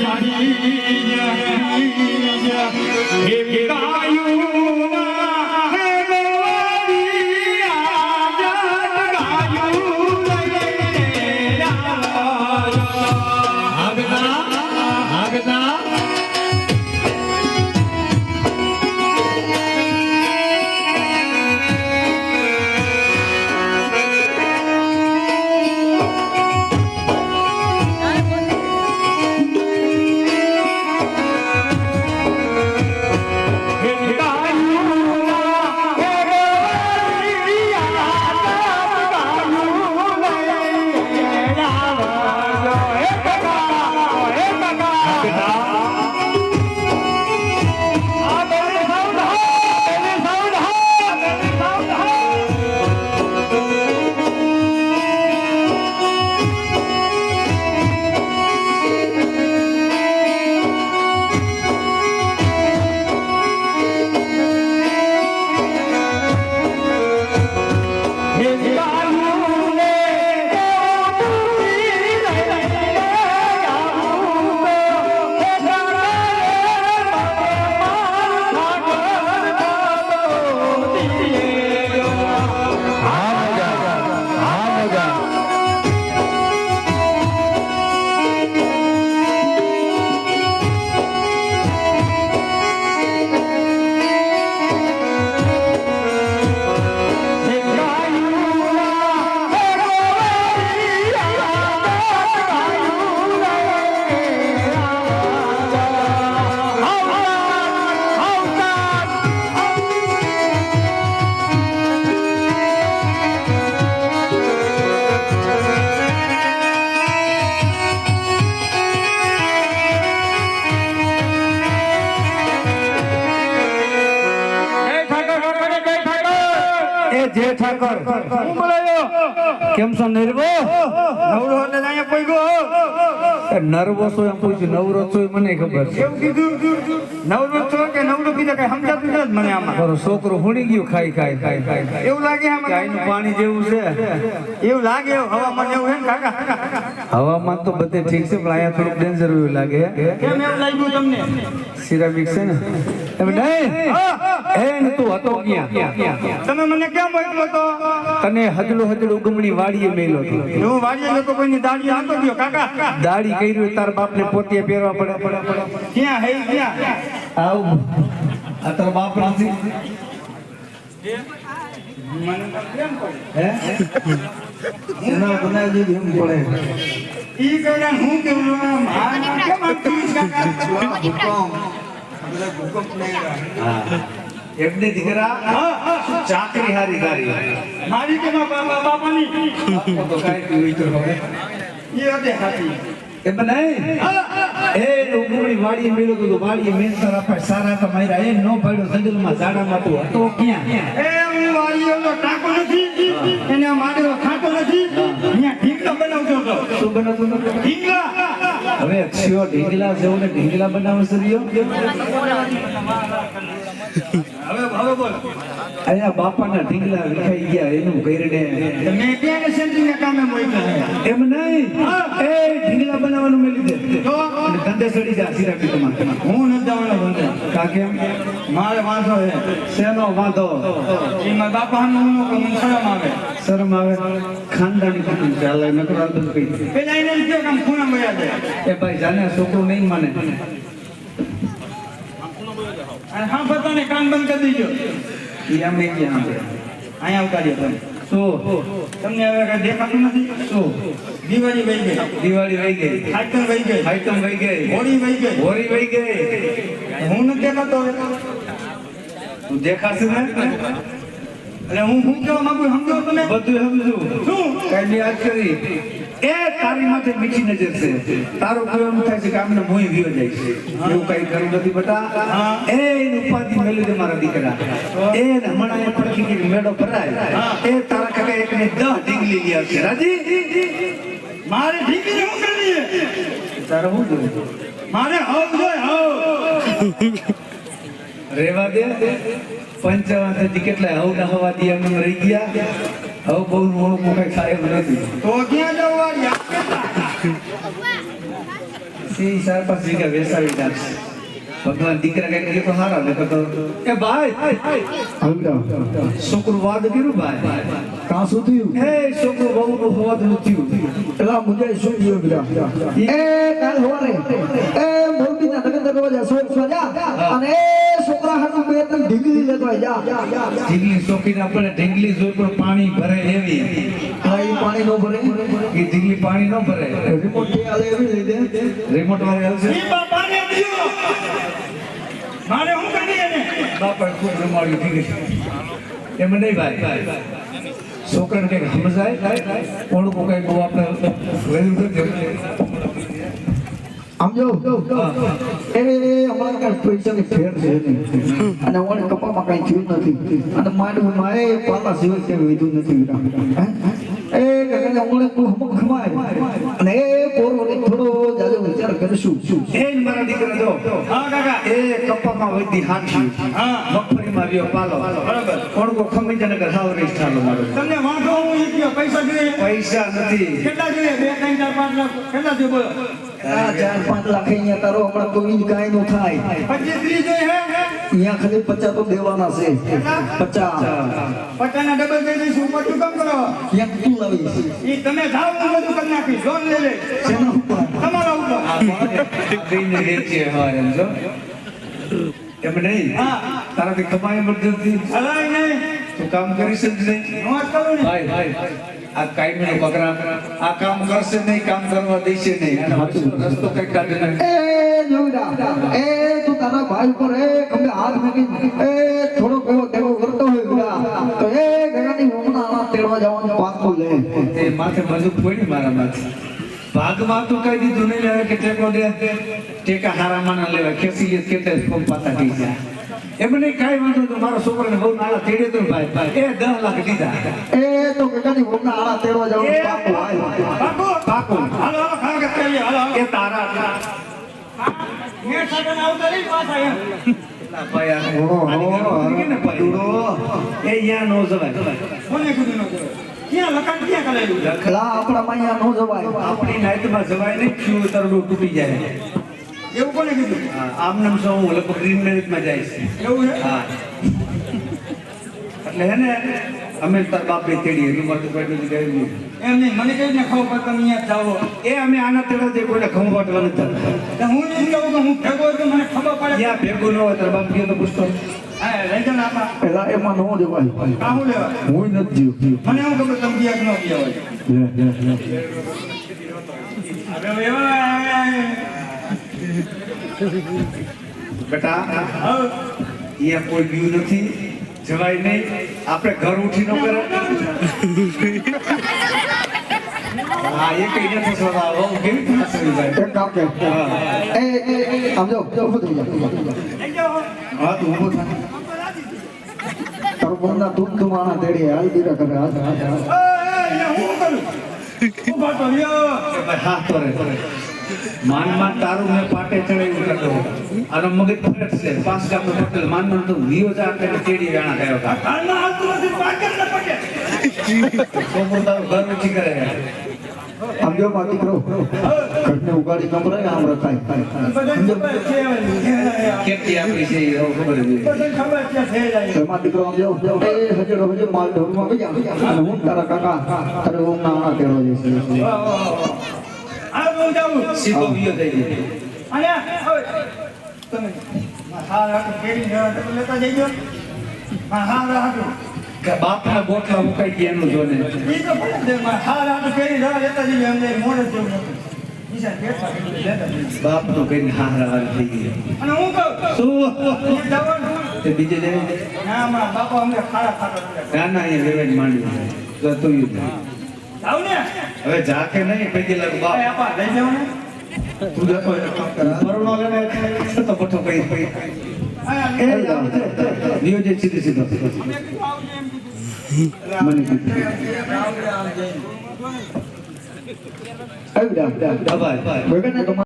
り જે ઠાકર. હું બોલાયો? કેમ છો નર્વો? નવરો એટલે અહીંયા પૈગો નર્વો છો એમ પૂછ્યું. નવરો છો મને ખબર છે. કેમ કીધું? નવરો છો કે નવરો કીધું કઈ સમજાતું નથી મને આમાં. છોકરો હુણી ગયો ખાઈ ખાઈ ખાઈ ખાઈ એવું લાગે આમ? પાણી જેવું છે. એવું લાગે હવામાન એવું હે કાકા? હવામાન તો બધે ઠીક છે પણ અહીંયા થોડુંક ડેન્જર એવું લાગે કેમ એવું લાગ્યું તમને? સિરામિક છે ને? એમ નહીં? એ ને તું હતો ક્યાં? તમે મને કેમ મોકલો તો? તને હજલું હજલું ઉગમણી વાડીએ મેલો હતો હું વાડીએ લોકો કોઈની દાડી આપતો ગયો કાકા. દાઢી કર્યું તાર બાપને પોતે પહેરવા પડે. ક્યાં હે ક્યાં? આવું. આ તારા બાપ નથી. મને કેમ પડે હે? એના બનાવી દીધું પડે. ઈ કર્યા હું કેવું આમ? કેમ આમ કર્યું કાકા હા. એમને દીકરા ચાકરી હારી હારી મારી કે બાપા બાપાની. તો કાઈ પીવું તો હવે હદે હતી એ નહીં એ ઉગમણી વાડીએ મેળો તો વાડીએ મેન તારા સારા તો મારા એ નો પડ્યો. જંગલમાં ઝાડામાં તો હતો ક્યાં? એ હું વાડીઓનો ટાકો નથી. એને આ માડેલો ખાતો નથી. અહીંયા ઢીંગલા બનાવતો હતો શું બનાવતું નતું? ઢીંગલા. હવે અક્ષયો ઢીંગલા જેવું ને ઢીંગલા બનાવો સરિયો અહીંયા બાપાના ઢીંગલા વિખાઈ ગયા એનું કરીને મેં ક્યાં ને કામે મોકલ્યો એમ નહીં. એ ઢીંગલા બનાવવાનું મેલી દે તો ધંધે સડી જા સિરાપી તમારે હું નથી જવાનો ધંધે. કા કેમ મારે વાંધો છે. શેનો વાંધો? એ મારા બાપા હું નો શરમ આવે. શરમ આવે? ખાનદાની કુટુંબ ચાલે નકર આ કઈ. પેલા એને એમ કહ્યું કે ખૂણા મળ્યા છે. એ ભાઈ જાને છોકરું નહીં માને. અને હા પોતાને કાન બંધ કરી દીજો. એ અમે આવે અહીંયા ઉતાર્યો તમે. શું? તમને હવે કઈ દેખાતું નથી? શું? દિવાળી વહી ગઈ. દિવાળી વહી ગઈ. સાયકલ વહી ગઈ. આઈટમ વહી ગઈ. હોળી વહી ગઈ. હોળી વહી ગઈ. હું નથી દેખાતો હવે. તું દેખાશે ને? એટલે હું શું કહેવા માંગુ સમજો તમે. બધું સમજુ. શું? કઈ યાદ કરી. એ તારી માથે મીઠી નજર છે. તારો કોઈ એમ થાય છે કે આમને મોય વિયો જાય છે. એવું કઈ કરું નથી બટા. એ ઉપાધિ મેળવી દે મારા દીકરા. એ હમણાં એ પડખી ગઈ મેળો ભરાય. એ તારા કાકા એક ને દહ ડીંગલી લઈ આવશે રાજી? મારે તારે હું મારે હવ જોઈ હવ. રેવા દે. પંચાવનથી કેટલા હવ ના હવા દી એમ રહી ગયા? હવે બહુ મોડું કઈ ખાય એમ નથી. તો ક્યાં જવું વાળી? એ ચાર પાંચ વેસાવી નાખશે. ભગવાન દીકરા કઈ કે તો હારા ને તો એ ભાઈ છોકરું વાદ કર્યું ભાઈ? કાં શું થયું? એ છોકરું બહુ નું હોવાદ થયું. પેલા મુજે શું થયું પેલા? એ કાલ હોરે એ સ્વાજા અને એ છોકરા હાટુ બે ત્રણ ઢીંગલી લેતો જા. ઢીંગલી શોખીન આપણે ઢીંગલી જોઈ પણ પાણી ભરે એવી. હા, ઈ પાણી નો ભરે. એ ઢીંગલી પાણી ન ભરે. રિમોટથી આલે એવી લઈ દે રિમોટ વાળી આવશે ઈ બાપાને દિયો મારે હું કરી એને? બાપા ખૂબ રમાડ્યું ઠીક એમ નહીં ભાઈ. છોકરાને કંઈક સમજાય? કોણ કોઈ કઈ બહુ આપણે વેલ્યુ નથી. આમ જો એ અમારે કાંઈ પૈસાની ફેર છે અને ઓને કપામાં કાંઈ થયું નથી. અને મારું માએ પાપા સિવાય ક્યાંય વધ્યું નથી. એ કાકાને ઓણે તું ખમાય અને એ પોરોને થોડો જાજો વિચાર કરશું. એ જ મારા દીકરા જો. હા કાકા. એ કપ્પામાં વધી હાથી હા. મગફળીમાં રહ્યો પાલો. બરાબર. કોણ ખમી જને કર હાવ રેસ થાલો મારો. તમને વાંધો હું પૈસા જોઈએ? પૈસા નથી. કેટલા જોઈએ? બે ત્રણ ચાર પાંચ લાખ. કેટલા જોઈએ બોલો? ચાર પાંચ લાખ અહીંયા તારો હમણાં કોઈ કાંઈ નો થાય પચીસ ત્રીસ જોઈએ હે અહીંયા ખાલી પચાસ તો દેવાના છે પચાસ પચાસના ડબલ દઈ દઈશું ઉપર શું કામ કરો ક્યાંક તું લાવીશ ઈ તમે જાઓ હું. બધું કરી નાખીશ લોન લઈ લે શેના ઉપર તમારા ઉપર દઈને વેચીએ હા એમ એમ નહીં તારાથી કમાય હલાય નહીં. તું કામ કરીશ જ નહીં. હું કરું ને. ભાઈ ભાઈ આ કાયમીનો બગરા આ કામ કરશે નહીં કામ કરવા દેશે નહીં. રસ્તો કઈ કાઢે એ જોડા એ તું તારા ભાઈ ઉપર એ કમે હાથ મૂકી એ થોડો એવો દેવો કરતો હોય ગુડા તો એ ગણાની હમણાં આના તેડવા જવાનો પાકો લે. એ માથે બંદૂક પડી મારા માથે. ભાગમાં તો કઈ દીધું નહીં લેવા કે ટેકો દે. ટેકા હારા માના લેવા ખેસી કે તે ફોમ પાતા થઈ જાય. એમ નહીં વાંધો તો મારા છોકરાને બહુ નાળા તેડે તો ભાઈ ભાઈ. એ દસ લાખ દીધા એ તો કદી હમણાં નાળા તેડવા જવાનું પાકું પાકું પાકું હાલો. હાલો ખા કે ચાલીએ હાલો એ તારા મેં સગન આવતા રહી પાછા એમ. ને નો ન આપણા માં જવાય. આપણી નાઈટમાં જવાય નહીં ક્યુ તરડું તૂટી જાય. એવું કોને કીધું? આમ નામ સૌ હું લગભગ ગ્રીન મેરેજમાં જાય છે. એવું છે? હા. એટલે હે ને અમે તાર બાપ બે તેડી એની માટે કોઈ નથી ગયું નહીં. એમ નહીં મને કઈ ને ખાવ પર તમે અહીંયા જાઓ. એ અમે આના તેડા જે કોઈને ખમ વાટવા નથી હું નહીં કહું કે હું ભેગો તો મને ખબર પડે. ત્યાં ભેગો ન હોય તાર બાપ ગયો તો પૂછતો. પેલા એમાં નો લેવા. હું નથી જીવ મને હું ખબર તમે ગયા ન ગયા હોય એવા બેટા અહીંયા કોઈ ગયું નથી જવાય નહીં. આપણે ઘર ઉઠી ન કરે. હા એ કઈ નથી સવા બહુ કેવી રીતે એક કામ કે એ એ ઊભો થઈ હા તું ઊભો થા. તારો બંદા તું તું માણા તેડી હાલ દીરા કરે હાથ હાથ હાથ એ, એ, એ, હું કરું? ઊભા તો લ્યો હા તો રે. માન માન તારું મેં પાટે ચડાવ્યું કરતો આનો મગજ ફરક છે. પાસ ગામનો પટેલ માન માન તો વિયો જા કે ચેડી વેણા થયો હતા ન તારું ઘર કરે. માં દીકરો ઘરને ઉગાડી નમ આમ રખાય. છે હવે. કેટલી આપણી છે એ ખબર છે. એમાં દીકરો આમ એ હજર હજર માલ ઢોરમાં ગયા અને હું તારા કાકા તારે હું નાણા સીધો વિયો થઈ ગયો અને તમે હા રાખો કેરી લેતા જઈજો. હા હા રાખો બાપના ગોઠલા ગયા એનું જોને. ઈ તો માં હા રાખો કેરી લેતા જઈજો એમને મોડે જેવું. બાપ તો કઈ હારા થઈ ગયો. અને હું કહું શું? એ જવાનું તે બીજે ના મારા બાપા અમને ખાડા ખાતા ના ના અહીંયા લેવાય માંડ્યું તો તું જાઉં ને. હવે જાકે નહીં પૈકી લાગ એ બાપ આપા લઈ ને. મેં કીધું આવજે એમ કીધું. મને કીધું આવજે, આવજે. આવી જા દબાય ભગવાને તો